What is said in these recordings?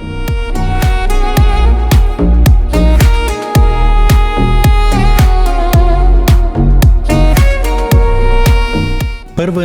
thank you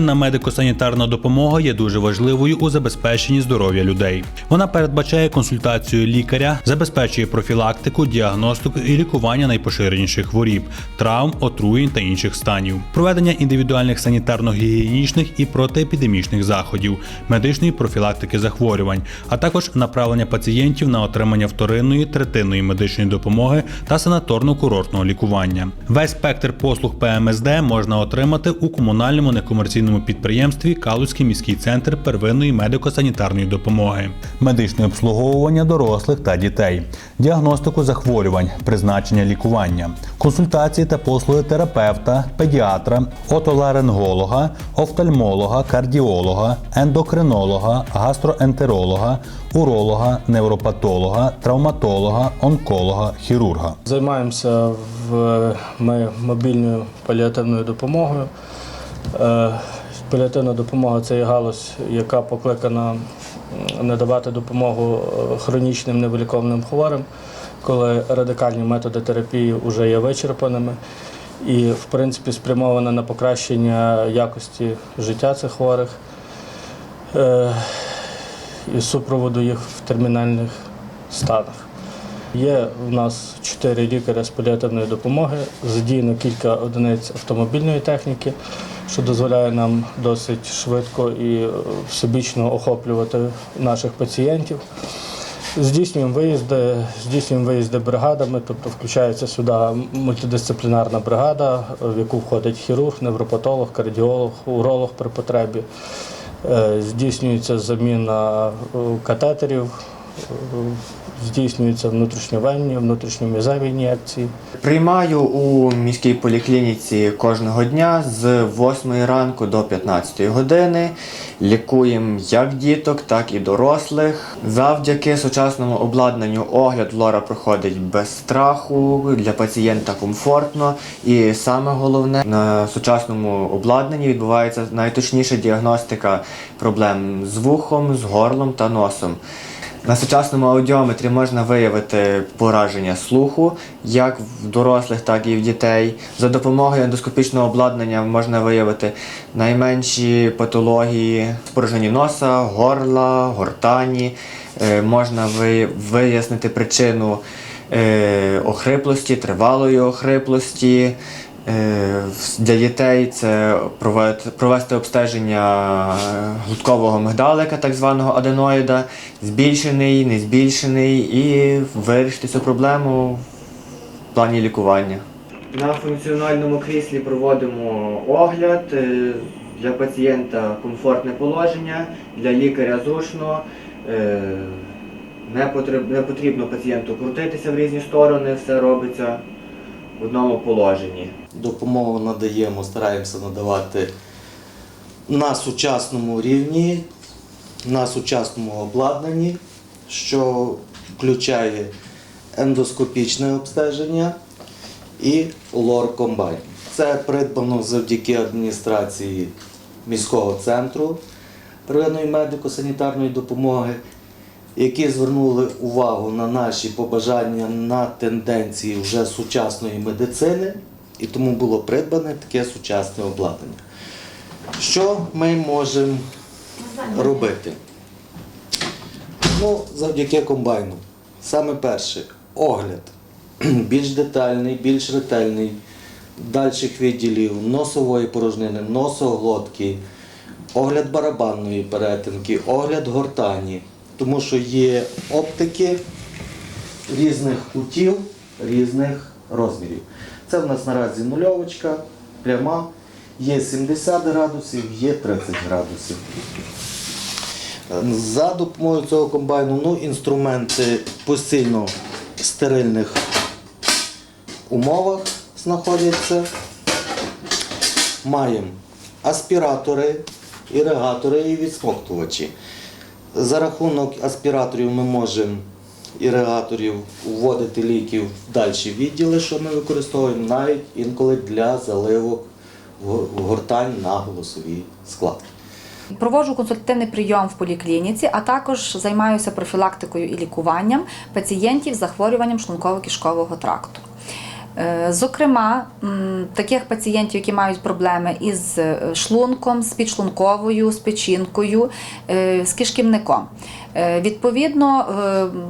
Первинна медико-санітарна допомога є дуже важливою у забезпеченні здоров'я людей. Вона передбачає консультацію лікаря, забезпечує профілактику, діагностику і лікування найпоширеніших хворіб, травм, отруєнь та інших станів, проведення індивідуальних санітарно-гігієнічних і протиепідемічних заходів, медичної профілактики захворювань, а також направлення пацієнтів на отримання вторинної третинної медичної допомоги та санаторно-курортного лікування. Весь спектр послуг ПМСД можна отримати у комунальному некомерційному підприємстві Калузький міський центр первинної медико-санітарної допомоги, медичне обслуговування дорослих та дітей, діагностику захворювань, призначення лікування, консультації та послуги терапевта, педіатра, отоларинголога, офтальмолога, кардіолога, ендокринолога, гастроентеролога, уролога, невропатолога, травматолога, онколога, хірурга. Займаємося в ми мобільною паліативною допомогою. Паліативна допомога це є галузь, яка покликана надавати допомогу е, хронічним невиліковним хворим, коли радикальні методи терапії вже є вичерпаними. І, в принципі, спрямована на покращення якості життя цих хворих е, і супроводу їх в термінальних станах. Є в нас чотири лікаря з паліативної допомоги, задіяно кілька одиниць автомобільної техніки, що дозволяє нам досить швидко і е, всебічно охоплювати наших пацієнтів. Здійснюємо виїзди, здійснюємо виїзди бригадами, тобто включається сюди мультидисциплінарна бригада, в яку входить хірург, невропатолог, кардіолог, уролог при потребі. Е, Здійснюється заміна е, катетерів, здійснюються внутрішньовенні, внутрішньомізеві ін'єкції. Приймаю у міській поліклініці кожного дня з 8 ранку до 15 години. Лікуємо як діток, так і дорослих. Завдяки сучасному обладнанню огляд лора проходить без страху, для пацієнта комфортно. І саме головне, на сучасному обладнанні відбувається найточніша діагностика проблем з вухом, з горлом та носом. На сучасному аудіометрі можна виявити пораження слуху як в дорослих, так і в дітей. За допомогою ендоскопічного обладнання можна виявити найменші патології спораження носа, горла, гортані. Е, Можна ви- вияснити причину е, охриплості, тривалої охриплості. Е, Для дітей це провести обстеження е, глуткового мигдалика, так званого аденоїда, збільшений, не збільшений, і вирішити цю проблему в плані лікування. На функціональному кріслі проводимо огляд. е, Для пацієнта комфортне положення, для лікаря зручно. не потрібно пацієнту крутитися в різні сторони, все робиться в одному положенні. Допомогу надаємо, стараємося надавати на сучасному рівні, на сучасному обладнанні, що включає ендоскопічне обстеження і лор-комбайн. Це придбано завдяки адміністрації міського центру первинної медико-санітарної допомоги, які звернули увагу на наші побажання на тенденції вже сучасної медицини, і тому було придбане таке сучасне обладнання. Що ми можемо робити? Ну, завдяки комбайну. Саме перше огляд більш детальний, більш ретельний дальших відділів носової порожнини, носоглотки, огляд барабанної перетинки, огляд гортані, тому що є оптики різних кутів, різних розмірів. Це в нас наразі нульовочка, пряма, є 70 градусів, є 30 градусів. За допомогою цього комбайну ну, інструменти постійно в стерильних умовах знаходяться. Маємо аспіратори, іригатори і відсмоктувачі. За рахунок аспіраторів ми можемо іригаторів вводити ліки в дальші відділи, що ми використовуємо навіть інколи для заливок гортань на голосові складки. Проводжу консультативний прийом в поліклініці, а також займаюся профілактикою і лікуванням пацієнтів з захворюванням шлунково-кишкового тракту. Е, Зокрема, таких пацієнтів, які мають проблеми із е, шлунком, з підшлунковою, з печінкою, е, з кишківником. Відповідно,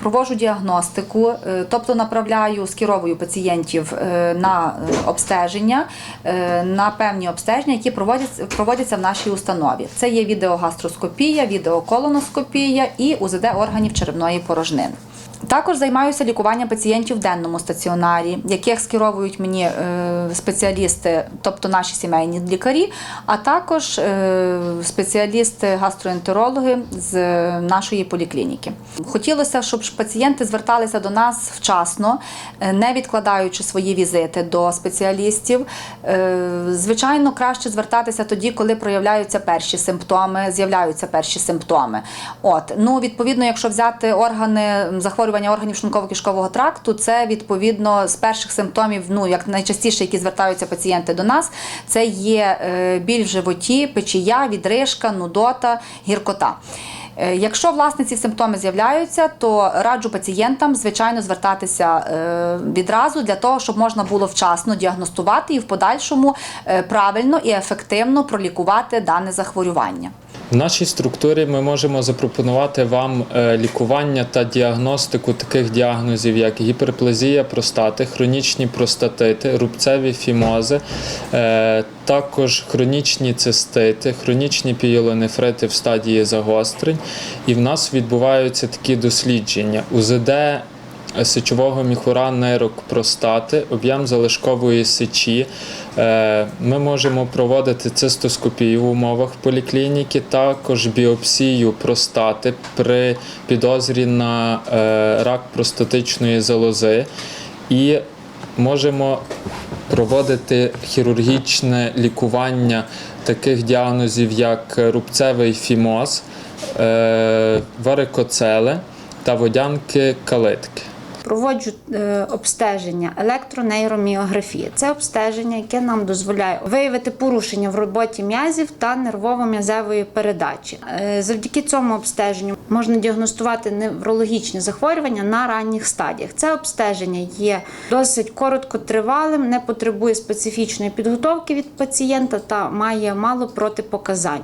проводжу діагностику, тобто направляю, скеровую пацієнтів на обстеження, на певні обстеження, які проводяться в нашій установі. Це є відеогастроскопія, відеоколоноскопія і УЗД органів черевної порожнини. Також займаюся лікуванням пацієнтів в денному стаціонарі, яких скеровують мені е, спеціалісти, тобто наші сімейні лікарі, а також е, спеціалісти-гастроентерологи з нашої поліклініки. Хотілося, щоб пацієнти зверталися до нас вчасно, е, не відкладаючи свої візити до спеціалістів. Е, Звичайно, краще звертатися тоді, коли проявляються перші симптоми, з'являються перші симптоми. От ну відповідно, якщо взяти органи м, захворювання органів шлунково-кишкового тракту, це відповідно з перших симптомів, ну як найчастіше, які звертаються пацієнти до нас, це є е, біль в животі, печія, відрижка, нудота, гіркота. Е, Якщо власне ці симптоми з'являються, то раджу пацієнтам звичайно звертатися е, відразу для того, щоб можна було вчасно діагностувати і в подальшому правильно і ефективно пролікувати дане захворювання. В нашій структурі ми можемо запропонувати вам е, лікування та діагностику таких діагнозів, як гіперплазія простати, хронічні простатити, рубцеві фімози, е, також хронічні цистити, хронічні пієлонефрити в стадії загострень. І в нас відбуваються такі дослідження. УЗД сечового міхура нейрок простати, об'єм залишкової сечі. Е, Ми можемо проводити цистоскопію в умовах поліклініки, також біопсію простати при підозрі на е, рак простатичної залози. І можемо проводити хірургічне лікування таких діагнозів, як рубцевий фімоз, е, варикоцеле та водянки калитки. Проводжу е, обстеження електронейроміографії. Це обстеження, яке нам дозволяє виявити порушення в роботі м'язів та нервово-м'язевої передачі. Е, завдяки цьому обстеженню можна діагностувати неврологічні захворювання на ранніх стадіях. Це обстеження є досить короткотривалим, не потребує специфічної підготовки від пацієнта та має мало протипоказань.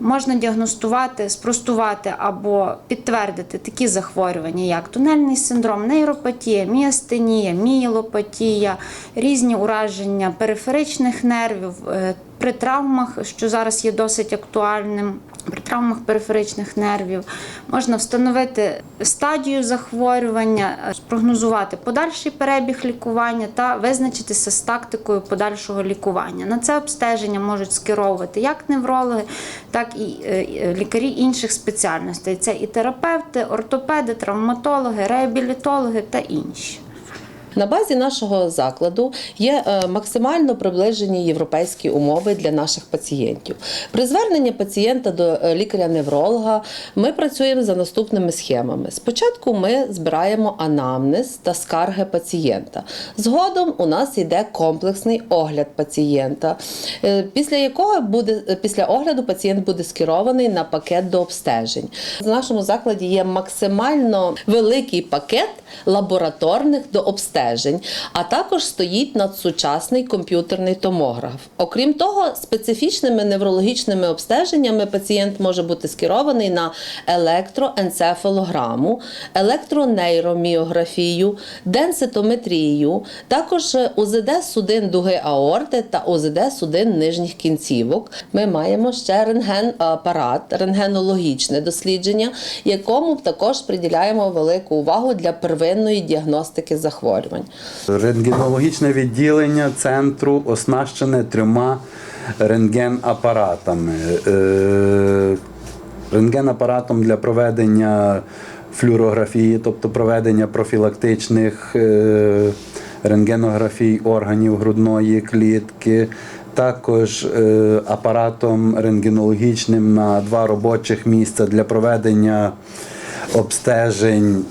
Можна діагностувати, спростувати або підтвердити такі захворювання, як тунельний синдром, нейропатія, міастенія, мієлопатія, різні ураження периферичних нервів. При травмах, що зараз є досить актуальним, при травмах периферичних нервів можна встановити стадію захворювання, спрогнозувати подальший перебіг лікування та визначитися з тактикою подальшого лікування. На це обстеження можуть скеровувати як неврологи, так і е, е, лікарі інших спеціальностей. Це і терапевти, ортопеди, травматологи, реабілітологи та інші. На базі нашого закладу є е, максимально приближені європейські умови для наших пацієнтів. При зверненні пацієнта до е, лікаря-невролога ми працюємо за наступними схемами. Спочатку ми збираємо анамнез та скарги пацієнта. Згодом у нас йде комплексний огляд пацієнта, е, після якого буде після огляду пацієнт буде скерований на пакет до обстежень. В нашому закладі є максимально великий пакет лабораторних до обстежень, а також стоїть надсучасний комп'ютерний томограф. Окрім того, специфічними неврологічними обстеженнями пацієнт може бути скерований на електроенцефалограму, електронейроміографію, денситометрію, також УЗД судин дуги аорти та УЗД судин нижніх кінцівок. Ми маємо ще рентген-апарат, рентгенологічне дослідження, якому також приділяємо велику увагу для первинної діагностики захворювань. Рентгенологічне відділення центру оснащене трьома рентген-апаратами. Е, Рентген-апаратом для проведення флюорографії, тобто проведення профілактичних е, рентгенографій органів грудної клітки. Також е, апаратом рентгенологічним на два робочих місця для проведення обстежень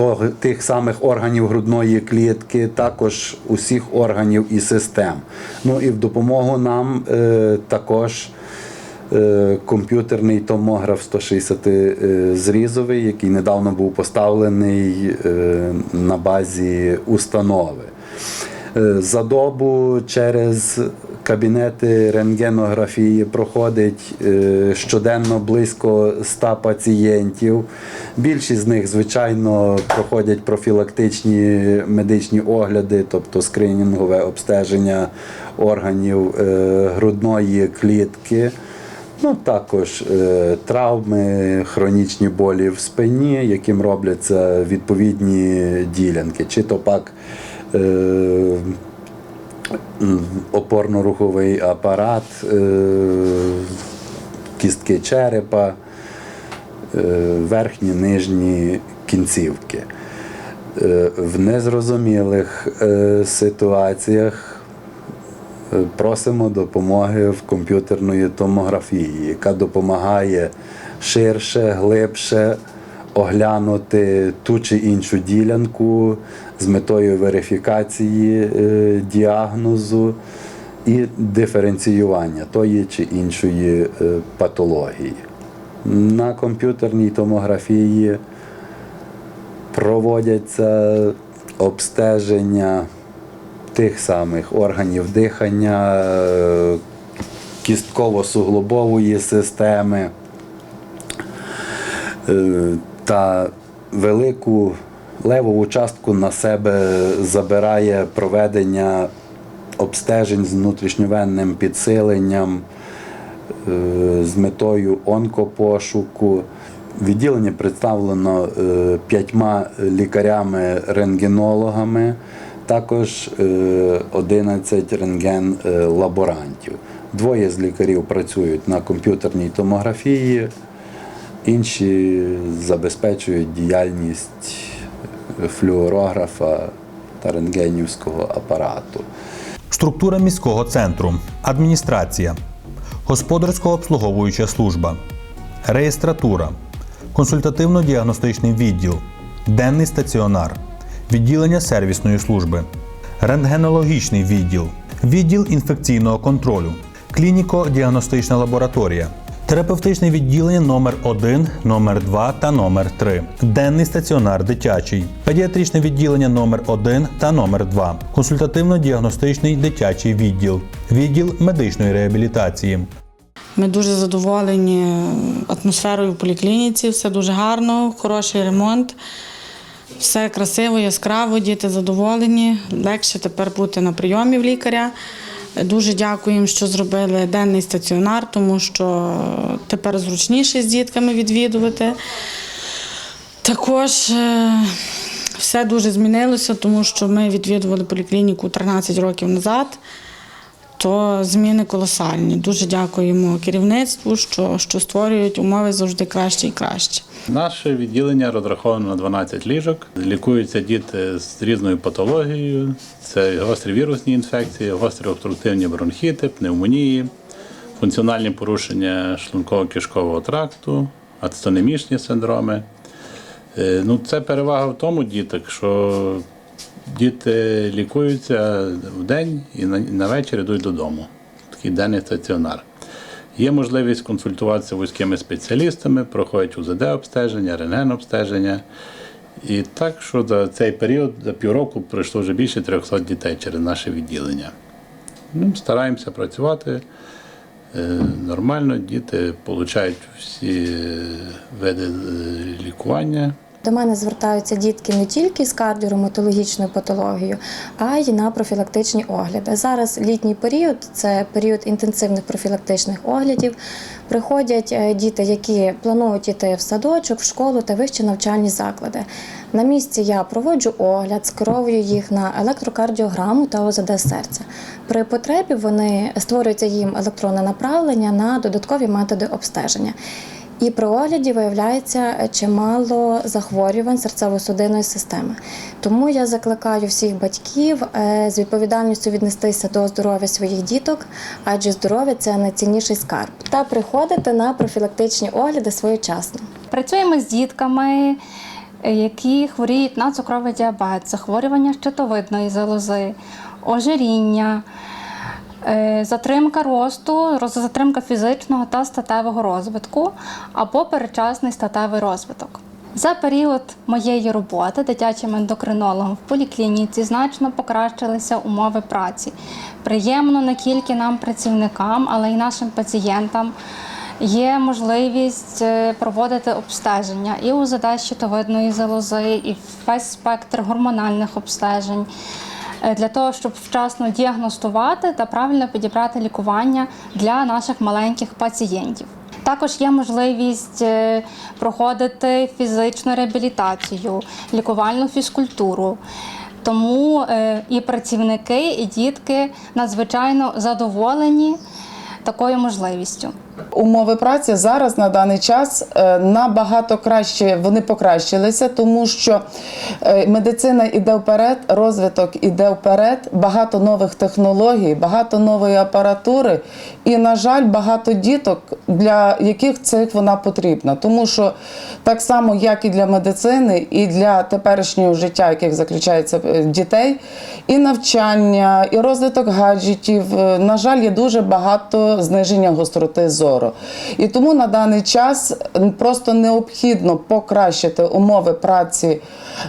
того, тих самих органів грудної клітки, також усіх органів і систем. Ну і в допомогу нам е, також е, комп'ютерний томограф 160 е, зрізовий, який недавно був поставлений е, на базі установи. Е, За добу через кабінети рентгенографії проходить е, щоденно близько 100 пацієнтів. Більшість з них, звичайно, проходять профілактичні медичні огляди, тобто скринінгове обстеження органів е, грудної клітки. Ну, також е, травми, хронічні болі в спині, яким робляться відповідні ділянки, чи то пак е, опорно-руховий апарат, е, кістки черепа, е, верхні, нижні кінцівки. Е, В незрозумілих ситуаціях Просимо допомоги в комп'ютерної томографії, яка допомагає ширше, глибше оглянути ту чи іншу ділянку з метою верифікації е, діагнозу і диференціювання тої чи іншої е, патології. На комп'ютерній томографії проводяться обстеження тих самих органів дихання, е, кістково-суглобової системи та велику левову частку на себе забирає проведення обстежень з внутрішньовенним підсиленням е, з метою онкопошуку. Відділення представлено е, п'ятьма лікарями-рентгенологами, також е, 11 рентген-лаборантів. Двоє з лікарів працюють на комп'ютерній томографії, інші забезпечують діяльність флюорографа та рентгенівського апарату. Структура міського центру, адміністрація, господарсько-обслуговуюча служба, реєстратура, консультативно-діагностичний відділ, денний стаціонар, відділення сервісної служби, рентгенологічний відділ, відділ інфекційного контролю, клініко-діагностична лабораторія. Терапевтичне відділення номер 1 номер 2 та номер 3 денний стаціонар дитячий, педіатричне відділення номер 1 та номер 2 консультативно-діагностичний дитячий відділ, відділ медичної реабілітації. Ми дуже задоволені атмосферою в поліклініці, все дуже гарно, хороший ремонт, все красиво, яскраво, діти задоволені. Легше тепер бути на прийомі в лікаря. Дуже дякуємо, що зробили денний стаціонар, тому що тепер зручніше з дітками відвідувати. Також е, все дуже змінилося, тому що ми відвідували поліклініку 13 років назад то зміни колосальні. Дуже дякуємо керівництву, що, що створюють умови завжди краще і краще. Наше відділення розраховано на 12 ліжок. Лікуються діти з різною патологією. Це гострі вірусні інфекції, гострі обструктивні бронхіти, пневмонії, функціональні порушення шлунково-кишкового тракту, ацтонемічні синдроми. Е, Ну, це перевага в тому діток, що діти лікуються в день і на, вечір йдуть додому. Такий денний стаціонар. Є можливість консультуватися вузькими спеціалістами, проходять УЗД обстеження, рентген обстеження. І так, що за цей період, за півроку, пройшло вже більше 300 дітей через наше відділення. Ну, стараємося працювати е, нормально, діти отримують всі е, види е, лікування. До мене звертаються дітки не тільки з кардіорематологічною патологією, а й на профілактичні огляди. Зараз літній період це період інтенсивних профілактичних оглядів. Приходять е, діти, які планують йти в садочок, в школу та вищі навчальні заклади. На місці я проводжу огляд, скеровую їх на електрокардіограму та ОЗД серця. При потребі вони створюється їм електронне направлення на додаткові методи обстеження. І при огляді виявляється чимало захворювань серцево-судинної системи. Тому я закликаю всіх батьків е, з відповідальністю віднестися до здоров'я своїх діток, адже здоров'я це найцінніший скарб, та приходити на профілактичні огляди своєчасно. Працюємо з дітками, е, які хворіють на цукровий діабет, захворювання щитовидної залози, ожиріння. Е, затримка росту, затримка фізичного та статевого розвитку або передчасний статевий розвиток. За період моєї роботи дитячим ендокринологом в поліклініці значно покращилися умови праці. Приємно не тільки нам, працівникам, але й нашим пацієнтам. Є можливість е, проводити обстеження і УЗД щитовидної залози, і весь спектр гормональних обстежень для того, щоб вчасно діагностувати та правильно підібрати лікування для наших маленьких пацієнтів. Також є можливість е, проходити фізичну реабілітацію, лікувальну фізкультуру. Тому е, і працівники, і дітки надзвичайно задоволені такою можливістю. Умови праці зараз на даний час е, набагато краще вони покращилися, тому що е, медицина йде вперед, розвиток іде вперед, багато нових технологій, багато нової апаратури, і, на жаль, багато діток, для яких цих вона потрібна. Тому що так само, як і для медицини, і для теперішнього життя, яких заключається е, дітей, і навчання, і розвиток гаджетів, на жаль, є дуже багато зниження гостроти зору. І тому на даний час просто необхідно покращити умови праці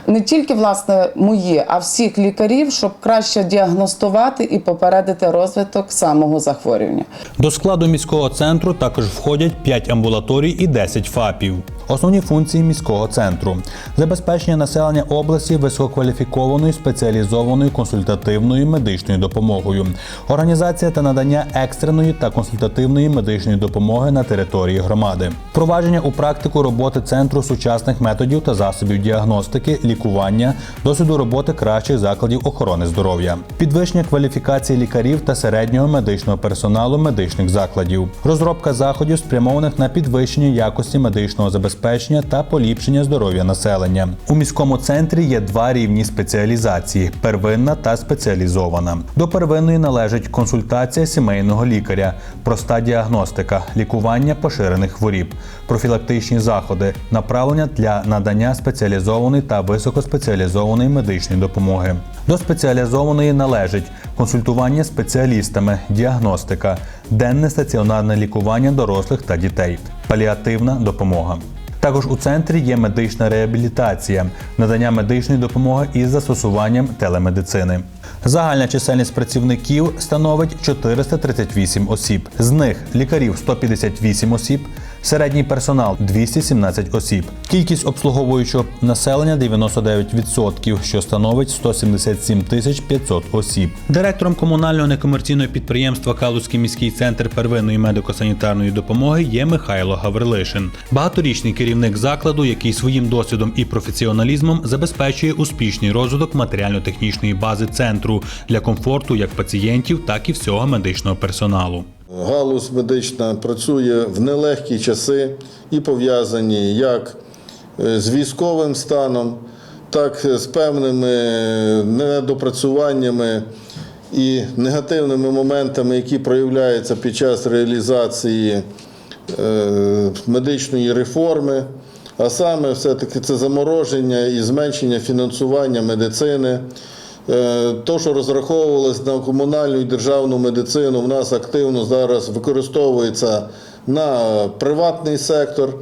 не тільки власне мої, а всіх лікарів, щоб краще діагностувати і попередити розвиток самого захворювання. До складу міського центру також входять 5 амбулаторій і 10 ФАПів. Основні функції міського центру забезпечення населення області висококваліфікованою спеціалізованою консультативною медичною допомогою, організація та надання екстреної та консультативної медичної допомоги на території громади, впровадження у практику роботи центру сучасних методів та засобів діагностики, лікування, досвіду роботи кращих закладів охорони здоров'я, підвищення кваліфікації лікарів та середнього медичного персоналу медичних закладів, розробка заходів, спрямованих на підвищення якості медичного забезпечення та поліпшення здоров'я населення. У міському центрі є два рівні спеціалізації: первинна та спеціалізована. До первинної належить консультація сімейного лікаря, проста діагностика, лікування поширених хворіб, профілактичні заходи, направлення для надання спеціалізованої та високоспеціалізованої медичної допомоги. До спеціалізованої належить консультування спеціалістами, діагностика, денне стаціонарне лікування дорослих та дітей, паліативна допомога. Також у центрі є медична реабілітація, надання медичної допомоги із застосуванням телемедицини. Загальна чисельність працівників становить 438 осіб. З них лікарів 158 осіб, середній персонал 217 осіб. Кількість обслуговуючого населення 99%, що становить 177 тисяч 500 осіб. Директором комунального некомерційного підприємства Калузький міський центр первинної медико-санітарної допомоги є Михайло Гаврилишин, багаторічний керівник закладу, який своїм досвідом і професіоналізмом забезпечує успішний розвиток матеріально-технічної бази центру для комфорту як пацієнтів, так і всього медичного персоналу. Галузь медична працює в нелегкі часи і пов'язані як е, з військовим станом, так з певними недопрацюваннями і негативними моментами, які проявляються під час реалізації е, медичної реформи. А саме все-таки це замороження і зменшення фінансування медицини. Е, То, що розраховувалось на комунальну і державну медицину, в нас активно зараз використовується на приватний сектор,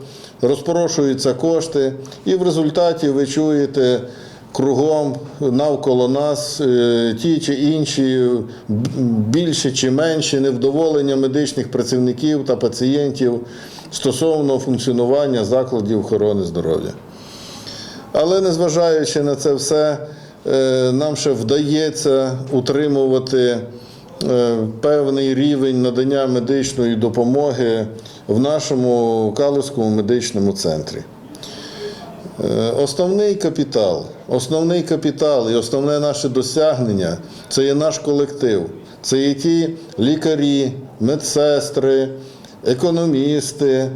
розпорошуються кошти, і в результаті ви чуєте кругом навколо нас е, ті чи інші більші чи менші невдоволення медичних працівників та пацієнтів стосовно функціонування закладів охорони здоров'я. Але незважаючи на це все, нам ще вдається утримувати е, певний рівень надання медичної допомоги в нашому Калузькому медичному центрі. Е, Основний капітал, основний капітал і основне наше досягнення це є наш колектив. Це є ті лікарі, медсестри, економісти,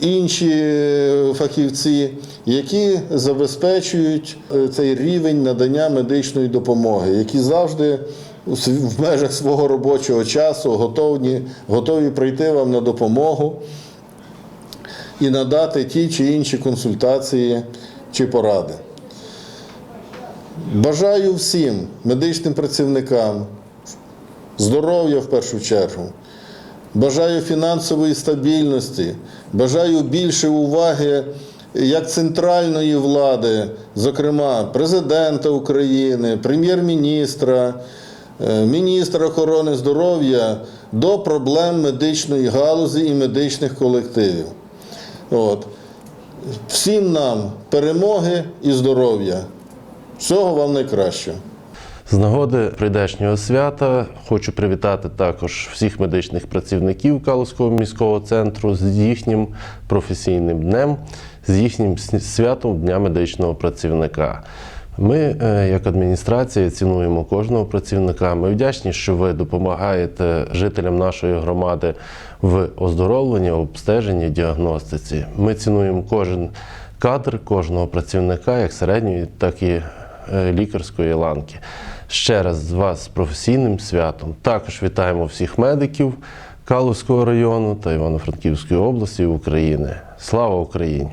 інші е, фахівці, які забезпечують е, цей рівень надання медичної допомоги, які завжди в межах свого робочого часу готові, готові прийти вам на допомогу і надати ті чи інші консультації чи поради. Бажаю всім медичним працівникам здоров'я в першу чергу. Бажаю фінансової стабільності, бажаю більше уваги як центральної влади, зокрема президента України, прем'єр-міністра, е, міністра охорони здоров'я до проблем медичної галузі і медичних колективів. От. Всім нам перемоги і здоров'я. Всього вам найкращого. З нагоди прийдешнього свята хочу привітати також всіх медичних працівників Калузького міського центру з їхнім професійним днем, з їхнім святом Дня медичного працівника. Ми, е, як адміністрація, цінуємо кожного працівника. Ми вдячні, що ви допомагаєте жителям нашої громади в оздоровленні, обстеженні, діагностиці. Ми цінуємо кожен кадр, кожного працівника, як середньої, так і е, лікарської ланки. Ще раз з вас з професійним святом. Також вітаємо всіх медиків Калузького району та Івано-Франківської області України. Слава Україні!